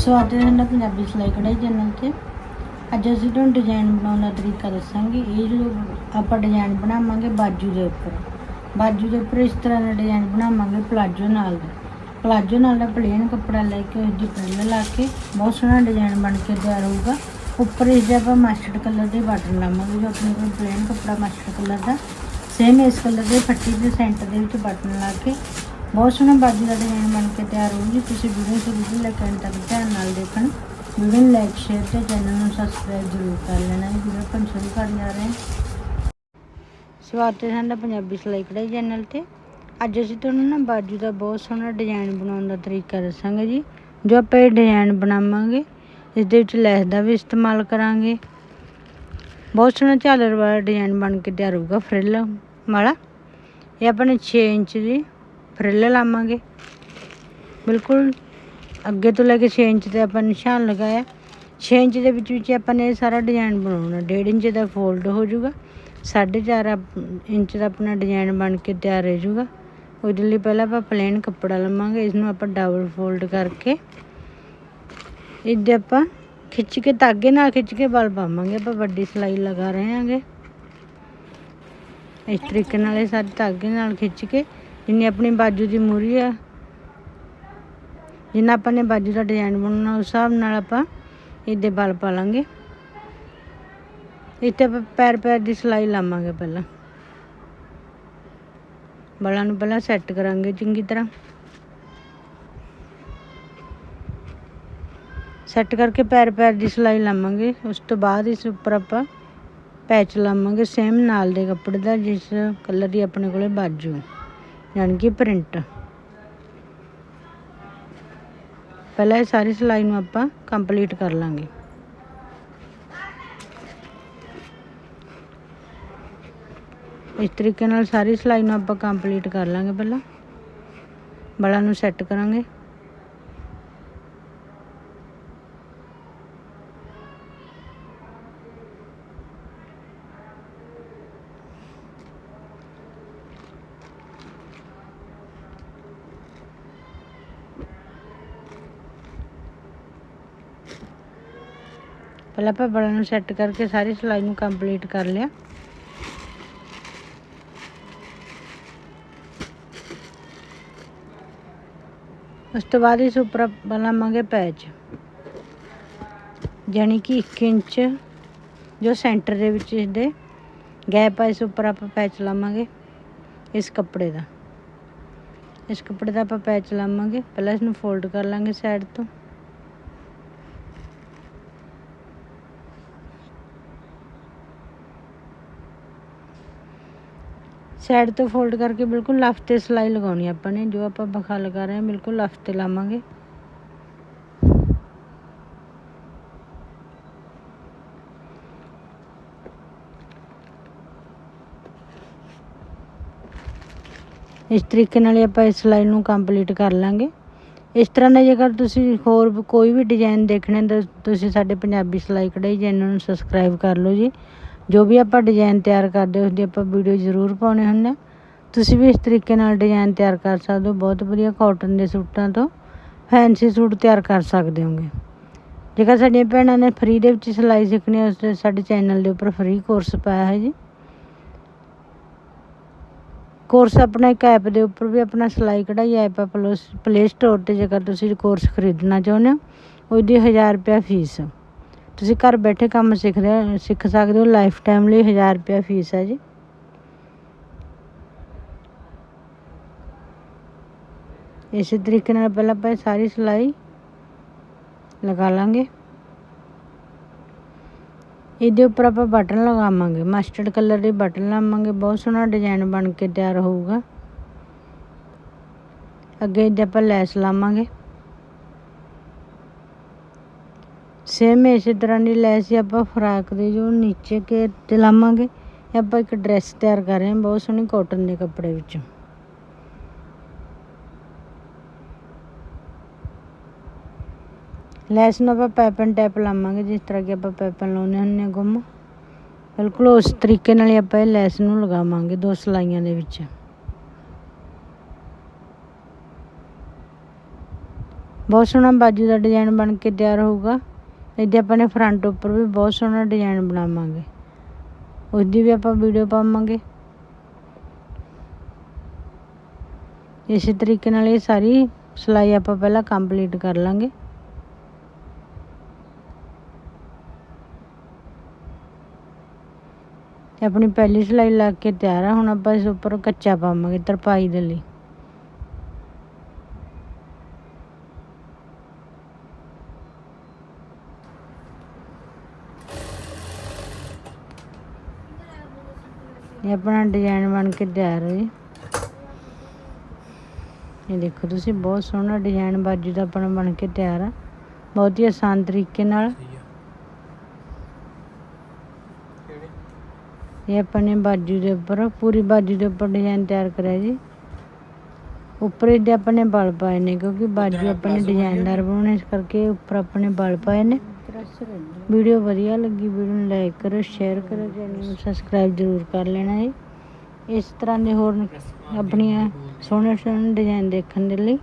ਸਵਾਗਤ ਹੈ ਤੁਹਾਡਾ ਪੰਜਾਬੀ ਸਿਲਾਈ ਕਢਾਈ ਚੈਨਲ ਤੇ। ਅੱਜ ਅਸੀਂ ਤੁਹਾਨੂੰ ਡਿਜ਼ਾਈਨ ਬਣਾਉਣ ਦਾ ਤਰੀਕਾ ਦੱਸਾਂਗੇ। ਇਹ ਜੋ ਆਪਾਂ ਡਿਜ਼ਾਈਨ ਬਣਾਵਾਂਗੇ ਬਾਜੂ ਦੇ ਉੱਪਰ। ਬਾਜੂ ਦੇ ਉੱਪਰ ਇਸ ਤਰ੍ਹਾਂ ਦਾ ਡਿਜ਼ਾਈਨ ਬਣਾਵਾਂਗੇ ਪਲਾਜੋ ਨਾਲ ਦਾ। ਪਲਾਜੋ ਨਾਲ ਦਾ ਪਲੇਨ ਕੱਪੜਾ ਲੈ ਕੇ ਉਸ ਦੀ ਪ੍ਰਿੰਟ ਲਾ ਕੇ ਬਹੁਤ ਸੋਹਣਾ ਡਿਜ਼ਾਈਨ ਬਣ ਕੇ ਤਿਆਰ ਹੋਊਗਾ। ਉੱਪਰ ਇਸ ਦੇ ਆਪਾਂ ਮਸਟਰਡ ਕਲਰ ਦੇ ਬਟਨ ਲਾਵਾਂਗੇ ਜੋ ਆਪਣੇ ਕੋਲ ਪਲੇਨ ਕੱਪੜਾ ਮਸਟਰਡ ਕਲਰ ਦਾ। ਸੇਮ ਇਸ ਕਲਰ ਦੇ ਫੱਟੀ ਦੇ ਸੈਂਟਰ ਦੇ ਵਿੱਚ ਬਟਨ ਲਾ ਕੇ ਬਹੁਤ ਸੋਹਣਾ ਬਾਜੂ ਦਾ ਡਿਜ਼ਾਈਨ ਬਣ ਕੇ ਤਿਆਰ ਹੋਊਗੀ ਤੁਸੀਂ ਵੀਡੀਓ ਸ਼ੁਰੂ ਤੋਂ ਲੈ ਕੇ ਅੰਤ ਤੱਕ ਧਿਆਨ ਨਾਲ ਦੇਖਣ। ਵੀਡੀਓ ਨੂੰ ਲਾਈਕ ਸ਼ੇਅਰ ਤੇ ਚੈਨਲ ਨੂੰ ਸਬਸਕ੍ਰਾਈਬ ਜ਼ਰੂਰ ਕਰ ਲੈਣਾ। ਹੈ ਵੀਡੀਓ ਆਪਾਂ ਸ਼ੁਰੂ ਕਰਨ ਜਾ ਰਹੇ ਹਾਂ। ਸਵਾਗਤ ਹੈ ਸਾਡਾ ਪੰਜਾਬੀ ਸਿਲਾਈ ਕਢਾਈ ਚੈਨਲ ਤੇ। ਅੱਜ ਅਸੀਂ ਤੁਹਾਨੂੰ ਨਾ ਬਾਜੂ ਦਾ ਬਹੁਤ ਸੋਹਣਾ ਡਿਜ਼ਾਈਨ ਬਣਾਉਣ ਦਾ ਤਰੀਕਾ ਦੱਸਾਂਗੇ ਜੀ, ਜੋ ਆਪਾਂ ਇਹ ਡਿਜ਼ਾਈਨ ਬਣਾਵਾਂਗੇ ਇਸ ਦੇ ਵਿੱਚ ਲੈਸ ਦਾ ਵੀ ਇਸਤੇਮਾਲ ਕਰਾਂਗੇ। ਬਹੁਤ ਸੋਹਣਾ ਝਾਲਰ ਵਾਲਾ ਡਿਜ਼ਾਈਨ ਬਣ ਕੇ ਤਿਆਰ ਹੋਊਗਾ ਫਰਿੱਲ ਵਾਲਾ। ਇਹ ਆਪਾਂ ਨੇ 6 ਇੰਚ ਦੀ ਫਰਿੱਲ ਲਾਵਾਂਗੇ। ਬਿਲਕੁਲ ਅੱਗੇ ਤੋਂ ਲੈ ਕੇ 6 ਇੰਚ ਤੇ ਆਪਾਂ ਨਿਸ਼ਾਨ ਲਗਾਇਆ। 6 ਇੰਚ ਦੇ ਵਿੱਚ ਵਿੱਚ ਆਪਾਂ ਨੇ ਇਹ ਸਾਰਾ ਡਿਜ਼ਾਈਨ ਬਣਾਉਣਾ। 1.5 ਇੰਚ ਦਾ ਫੋਲਡ ਹੋ ਜਾਊਗਾ। 4.5 ਇੰਚ ਦਾ ਆਪਣਾ ਡਿਜ਼ਾਈਨ ਬਣ ਕੇ ਤਿਆਰ ਰਹਿ ਜਾਊਗਾ। ਉਹਦੇ ਲਈ ਪਹਿਲਾਂ ਆਪਾਂ ਪਲੇਨ ਕੱਪੜਾ ਲਵਾਂਗੇ। ਇਸ ਨੂੰ ਆਪਾਂ ਡਬਲ ਫੋਲਡ ਕਰਕੇ ਇਹਦੇ ਆਪਾਂ ਖਿੱਚ ਕੇ, ਧਾਗੇ ਨਾਲ ਖਿੱਚ ਕੇ ਬਲ ਪਾਵਾਂਗੇ। ਆਪਾਂ ਵੱਡੀ ਸਲਾਈ ਲਗਾ ਰਹੇ ਹਾਂਗੇ। ਇਸ ਤਰੀਕੇ ਨਾਲ ਇਹ ਸਾਰੇ ਧਾਗੇ ਨਾਲ ਖਿੱਚ ਕੇ ਜਿੰਨੀ ਆਪਣੀ ਬਾਜੂ ਦੀ ਮੂਰੀ ਆ, ਜਿੰਨਾ ਆਪਾਂ ਨੇ ਬਾਜੂ ਦਾ ਡਿਜ਼ਾਈਨ ਬਣਾਉਣਾ, ਉਸ ਹਿਸਾਬ ਨਾਲ ਆਪਾਂ ਇਹਦੇ ਬਲ ਪਾ ਲਾਂਗੇ। ਇੱਥੇ ਆਪਾਂ ਪੈਰ ਪੈਰ ਦੀ ਸਿਲਾਈ ਲਾਵਾਂਗੇ ਪਹਿਲਾਂ। ਬਲਾਂ ਨੂੰ ਪਹਿਲਾਂ ਸੈੱਟ ਕਰਾਂਗੇ ਚੰਗੀ ਤਰ੍ਹਾਂ। ਸੈੱਟ ਕਰਕੇ ਪੈਰ ਪੈਰ ਦੀ ਸਿਲਾਈ ਲਾਵਾਂਗੇ। ਉਸ ਤੋਂ ਬਾਅਦ ਇਸ ਉੱਪਰ ਆਪਾਂ ਪੈਚ ਲਾਵਾਂਗੇ ਸੇਮ ਨਾਲ ਦੇ ਕੱਪੜੇ ਦਾ, ਜਿਸ ਕਲਰ ਦੀ ਆਪਣੇ ਕੋਲੇ ਬਾਜੂ। ਯਾਨੀ ਕਿ ਪ੍ਰਿੰਟ। ਪਹਿਲਾਂ ਇਹ ਸਾਰੀ ਸਿਲਾਈ ਨੂੰ ਆਪਾਂ ਕੰਪਲੀਟ ਕਰ ਲਾਂਗੇ। ਇਸ ਤਰੀਕੇ ਨਾਲ ਸਾਰੀ ਸਿਲਾਈ ਨੂੰ ਆਪਾਂ ਕੰਪਲੀਟ ਕਰ ਲਾਂਗੇ ਪਹਿਲਾਂ। ਬਲਾਂ ਨੂੰ ਸੈੱਟ ਕਰਾਂਗੇ। ਪਹਿਲਾਂ ਆਪਾਂ ਬਲਾਂ ਨੂੰ ਸੈੱਟ ਕਰਕੇ ਸਾਰੀ ਸਿਲਾਈ ਨੂੰ ਕੰਪਲੀਟ ਕਰ ਲਿਆ। ਉਸ ਤੋਂ ਬਾਅਦ ਇਸ ਉੱਪਰ ਆਪਾਂ ਲਾਵਾਂਗੇ ਪੈਚ ਜਾਣੀ ਕਿ 1 ਇੰਚ ਜੋ ਸੈਂਟਰ ਦੇ ਵਿੱਚ ਇਸਦੇ ਗੈਪ ਆ, ਇਸ ਉੱਪਰ ਆਪਾਂ ਪੈਚ ਲਾਵਾਂਗੇ ਇਸ ਕੱਪੜੇ ਦਾ। ਇਸ ਕੱਪੜੇ ਦਾ ਆਪਾਂ ਪੈਚ ਲਾਵਾਂਗੇ। ਪਹਿਲਾਂ ਇਸ ਨੂੰ ਫੋਲਡ ਕਰ ਲਾਂਗੇ ਸਾਈਡ ਤੋਂ। ਸਾਈਡ ਤੋਂ ਫੋਲਡ ਕਰਕੇ ਬਿਲਕੁਲ ਲਫ ਤੇ ਸਲਾਈ ਲਗਾਉਣੀ ਆਪਾਂ ਨੇ, ਜੋ ਆਪਾਂ ਬਖਾ ਲਗਾ ਰਹੇ ਹਾਂ, ਬਿਲਕੁਲ ਲਫ ਤੇ ਲਾਵਾਂਗੇ। ਇਸ ਤਰੀਕੇ ਨਾਲ ਆਪਾਂ ਇਸ ਸਲਾਈ ਨੂੰ ਕੰਪਲੀਟ ਕਰ ਲਾਂਗੇ। ਇਸ ਤਰ੍ਹਾਂ ਦਾ ਜੇਕਰ ਤੁਸੀਂ ਹੋਰ ਕੋਈ ਵੀ ਡਿਜ਼ਾਈਨ ਦੇਖਣੇ ਤਾਂ ਤੁਸੀਂ ਸਾਡੇ ਪੰਜਾਬੀ ਸਿਲਾਈ ਕਢਾਈ ਚੈਨਲ ਨੂੰ ਸਬਸਕ੍ਰਾਈਬ ਕਰ ਲਓ ਜੀ। ਜੋ ਵੀ ਆਪਾਂ ਡਿਜ਼ਾਈਨ ਤਿਆਰ ਕਰਦੇ ਉਸ ਦੀ ਆਪਾਂ ਵੀਡੀਓ ਜ਼ਰੂਰ ਪਾਉਣੇ ਹੁੰਦੇ ਹਾਂ ਤੁਸੀਂ ਵੀ ਇਸ ਤਰੀਕੇ ਨਾਲ ਡਿਜ਼ਾਈਨ ਤਿਆਰ ਕਰ ਸਕਦੇ ਹੋ। ਬਹੁਤ ਵਧੀਆ ਕਾਟਨ ਦੇ ਸੂਟਾਂ ਤੋਂ ਫੈਂਸੀ ਸੂਟ ਤਿਆਰ ਕਰ ਸਕਦੇ ਹੋਗੇ। ਜੇਕਰ ਸਾਡੀਆਂ ਭੈਣਾਂ ਨੇ ਫ੍ਰੀ ਦੇ ਵਿੱਚ ਸਿਲਾਈ ਸਿੱਖਣੀ ਹੈ ਉਸ ਤੇ ਸਾਡੇ ਚੈਨਲ ਦੇ ਉੱਪਰ ਫ੍ਰੀ ਕੋਰਸ ਪਾਇਆ ਹੈ ਜੀ। ਕੋਰਸ ਆਪਣਾ ਇੱਕ ਐਪ ਦੇ ਉੱਪਰ ਵੀ ਆਪਣਾ ਸਿਲਾਈ ਕਢਾਈ ਐਪ ਆ ਪਲੇ ਸਟੋਰ ਤੇ ਜੇਕਰ ਤੁਸੀਂ ਕੋਰਸ ਖਰੀਦਣਾ ਚਾਹੁੰਦੇ ਹੋ, ਉਹਦੀ 1000 ਰੁਪਏ ਫੀਸ ਤੁਸੀਂ ਘਰ ਬੈਠੇ ਕੰਮ ਸਿੱਖਦੇ ਹੋ, ਸਿੱਖ ਸਕਦੇ ਹੋ ਲਾਈਫ ਟਾਈਮ ਲਈ 1000 ਰੁਪਏ ਫੀਸ ਹੈ ਜੀ। ਇਸੇ ਤਰੀਕੇ ਨਾਲ ਪਹਿਲਾਂ ਆਪਾਂ ਸਾਰੀ ਸਿਲਾਈ ਲਗਾ ਲਾਂਗੇ। ਇਹਦੇ ਉੱਪਰ ਆਪਾਂ ਬਟਨ ਲਗਾਵਾਂਗੇ ਮਸਟਰਡ ਕਲਰ ਦੇ ਬਟਨ ਲਾਵਾਂਗੇ, ਬਹੁਤ ਸੋਹਣਾ ਡਿਜ਼ਾਈਨ ਬਣ ਕੇ ਤਿਆਰ ਹੋਊਗਾ। ਅੱਗੇ ਇਹਦੇ ਆਪਾਂ ਲੈਸ ਲਾਵਾਂਗੇ। ਸੇਮ ਇਸੇ ਤਰ੍ਹਾਂ ਦੀ ਲੈਸ ਹੀ ਆਪਾਂ ਫਰਾਕ ਦੇ ਜੋ ਨੀਚੇ ਕੇ ਤੇ ਲਾਵਾਂਗੇ। ਆਪਾਂ ਇੱਕ ਡਰੈਸ ਤਿਆਰ ਕਰ ਰਹੇ ਹਾਂ, ਬਹੁਤ ਸੋਹਣੀ ਕਾਟਨ ਦੇ ਕੱਪੜੇ ਵਿੱਚ। ਲੈਸ ਨੂੰ ਆਪਾਂ ਪੈਪਨ ਟੈਪ ਲਾਵਾਂਗੇ, ਜਿਸ ਤਰ੍ਹਾਂ ਕਿ ਆਪਾਂ ਪੈਪਨ ਲਾਉਂਦੇ ਹੁੰਦੇ ਹਾਂ ਗੁੰਮ। ਬਿਲਕੁਲ ਉਸ ਤਰੀਕੇ ਨਾਲ ਹੀ ਆਪਾਂ ਇਹ ਲੈਸ ਨੂੰ ਲਗਾਵਾਂਗੇ, ਦੋ ਸਲਾਈਆਂ ਦੇ ਵਿੱਚ। ਬਹੁਤ ਸੋਹਣਾ ਬਾਜੂ ਦਾ ਡਿਜ਼ਾਈਨ ਬਣ ਕੇ ਤਿਆਰ ਹੋਊਗਾ। ਇਹਦੇ ਆਪਾਂ ਨੇ ਫਰੰਟ ਉੱਪਰ ਵੀ ਬਹੁਤ ਸੋਹਣਾ ਡਿਜ਼ਾਈਨ ਬਣਾਵਾਂਗੇ। ਉਹਦੀ ਵੀ ਆਪਾਂ ਵੀਡੀਓ ਪਾਵਾਂਗੇ। ਇਸੇ ਤਰੀਕੇ ਨਾਲ ਇਹ ਸਾਰੀ ਸਿਲਾਈ ਆਪਾਂ ਪਹਿਲਾਂ ਕੰਪਲੀਟ ਕਰ ਲਾਂਗੇ। ਤੇ ਆਪਣੀ ਪਹਿਲੀ ਸਿਲਾਈ ਲੱਗ ਕੇ ਤਿਆਰ ਆ, ਹੁਣ ਆਪਾਂ ਇਸ ਉੱਪਰ ਕੱਚਾ ਪਾਵਾਂਗੇ ਤਰਪਾਈ ਦੇ ਲਈ। ਇਹ ਆਪਣਾ ਡਿਜ਼ਾਈਨ ਬਣ ਕੇ ਤਿਆਰ ਜੀ ਇਹ ਦੇਖੋ ਤੁਸੀਂ ਬਹੁਤ ਸੋਹਣਾ ਡਿਜ਼ਾਈਨ ਬਾਜੂ ਦਾ ਆਪਣਾ ਬਣ ਕੇ ਤਿਆਰ ਆ। ਬਹੁਤ ਹੀ ਆਸਾਨ ਤਰੀਕੇ ਨਾਲ। ਇਹ ਆਪਾਂ ਨੇ ਬਾਜੂ ਦੇ ਉੱਪਰ ਪੂਰੀ ਬਾਜੂ ਦੇ ਉੱਪਰ ਡਿਜ਼ਾਈਨ ਤਿਆਰ ਕਰਿਆ ਜੀ। ਉੱਪਰ ਇਹਦੇ ਆਪਾਂ ਨੇ ਬਲ ਪਾਏ ਨੇ ਕਿਉਂਕਿ ਬਾਜੂ ਆਪਾਂ ਨੇ ਡਿਜ਼ਾਈਨਦਾਰ ਬਣਾਉਣੇ ਇਸ ਕਰਕੇ ਉੱਪਰ ਆਪਾਂ ਨੇ ਬਲ ਪਾਏ ਨੇ। ਵੀਡੀਓ ਵਧੀਆ ਲੱਗੀ ਵੀਡੀਓ ਨੂੰ ਲਾਈਕ ਕਰੋ ਸ਼ੇਅਰ ਕਰੋ ਚੈਨਲ ਨੂੰ ਸਬਸਕ੍ਰਾਈਬ ਜ਼ਰੂਰ ਕਰ ਲੈਣਾ ਜੀ। ਇਸ ਤਰ੍ਹਾਂ ਦੇ ਹੋਰ ਆਪਣੀਆਂ ਸੋਹਣੇ ਸੋਹਣੇ ਡਿਜ਼ਾਈਨ ਦੇਖਣ ਦੇ ਲਈ।